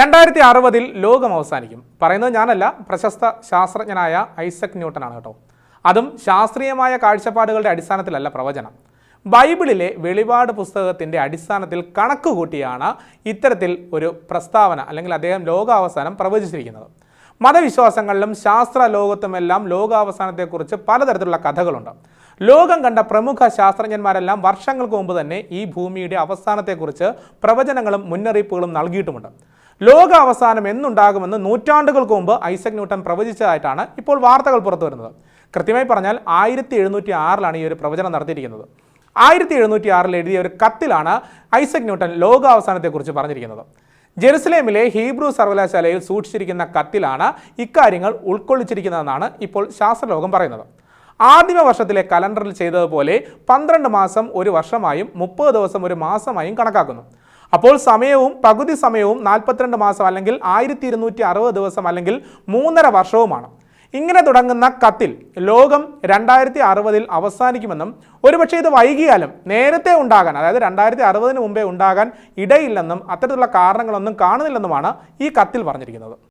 രണ്ടായിരത്തി അറുപതിൽ ലോകം അവസാനിക്കും. പറയുന്നത് ഞാനല്ല പ്രശസ്ത ശാസ്ത്രജ്ഞനായ ഐസക് ന്യൂട്ടനാണ് കേട്ടോ. അതും ശാസ്ത്രീയമായ കാഴ്ചപ്പാടുകളുടെ അടിസ്ഥാനത്തിലല്ല പ്രവചനം. ബൈബിളിലെ വെളിപാട് പുസ്തകത്തിന്റെ അടിസ്ഥാനത്തിൽ കണക്ക് കൂട്ടിയാണ് ഇത്തരത്തിൽ ഒരു പ്രസ്താവന അല്ലെങ്കിൽ അദ്ദേഹം ലോകാവസാനം പ്രവചിച്ചിരിക്കുന്നത്. മതവിശ്വാസങ്ങളിലും ശാസ്ത്ര ലോകത്തുമെല്ലാം ലോകാവസാനത്തെക്കുറിച്ച് പലതരത്തിലുള്ള കഥകളുണ്ട്. ലോകം കണ്ട പ്രമുഖ ശാസ്ത്രജ്ഞന്മാരെല്ലാം വർഷങ്ങൾക്ക് മുമ്പ് തന്നെ ഈ ഭൂമിയുടെ അവസാനത്തെക്കുറിച്ച് പ്രവചനങ്ങളും മുന്നറിയിപ്പുകളും നൽകിയിട്ടുമുണ്ട്. ലോക അവസാനം എന്നുണ്ടാകുമെന്ന് നൂറ്റാണ്ടുകൾക്ക് മുമ്പ് ഐസക് ന്യൂട്ടൺ പ്രവചിച്ചതായിട്ടാണ് ഇപ്പോൾ വാർത്തകൾ പുറത്തു വരുന്നത് കൃത്യമായി പറഞ്ഞാൽ ആയിരത്തി എഴുന്നൂറ്റി ആറിലാണ് ഈ ഒരു പ്രവചനം നടത്തിയിരിക്കുന്നത്. ആയിരത്തി എഴുന്നൂറ്റി ആറിൽ എഴുതിയ ഒരു കത്തിലാണ് ഐസക് ന്യൂട്ടൺ ലോകാവസാനത്തെക്കുറിച്ച് പറഞ്ഞിരിക്കുന്നത്. ജെറുസലേമിലെ ഹീബ്രു സർവകലാശാലയിൽ സൂക്ഷിച്ചിരിക്കുന്ന കത്തിലാണ് ഇക്കാര്യങ്ങൾ ഉൾക്കൊള്ളിച്ചിരിക്കുന്നതെന്നാണ് ഇപ്പോൾ ശാസ്ത്രലോകം പറയുന്നത്. ആദിമ വർഷത്തിലെ കലണ്ടറിൽ ചെയ്തതുപോലെ പന്ത്രണ്ട് മാസം ഒരു വർഷമായും മുപ്പത് ദിവസം ഒരു മാസമായും കണക്കാക്കുന്നു. അപ്പോൾ സമയവും പകുതി സമയവും നാൽപ്പത്തിരണ്ട് മാസം അല്ലെങ്കിൽ ആയിരത്തി ഇരുന്നൂറ്റി അറുപത് ദിവസം അല്ലെങ്കിൽ മൂന്നര വർഷവുമാണ്. ഇങ്ങനെ തുടങ്ങുന്ന കത്തിൽ ലോകം രണ്ടായിരത്തി അറുപതിൽ അവസാനിക്കുമെന്നും ഒരുപക്ഷെ ഇത് വൈകിയാലും നേരത്തെ ഉണ്ടാകാൻ അതായത് രണ്ടായിരത്തി അറുപതിന് മുമ്പേ ഉണ്ടാകാൻ ഇടയില്ലെന്നും അത്തരത്തിലുള്ള കാരണങ്ങളൊന്നും കാണുന്നില്ലെന്നുമാണ് ഈ കത്തിൽ പറഞ്ഞിരിക്കുന്നത്.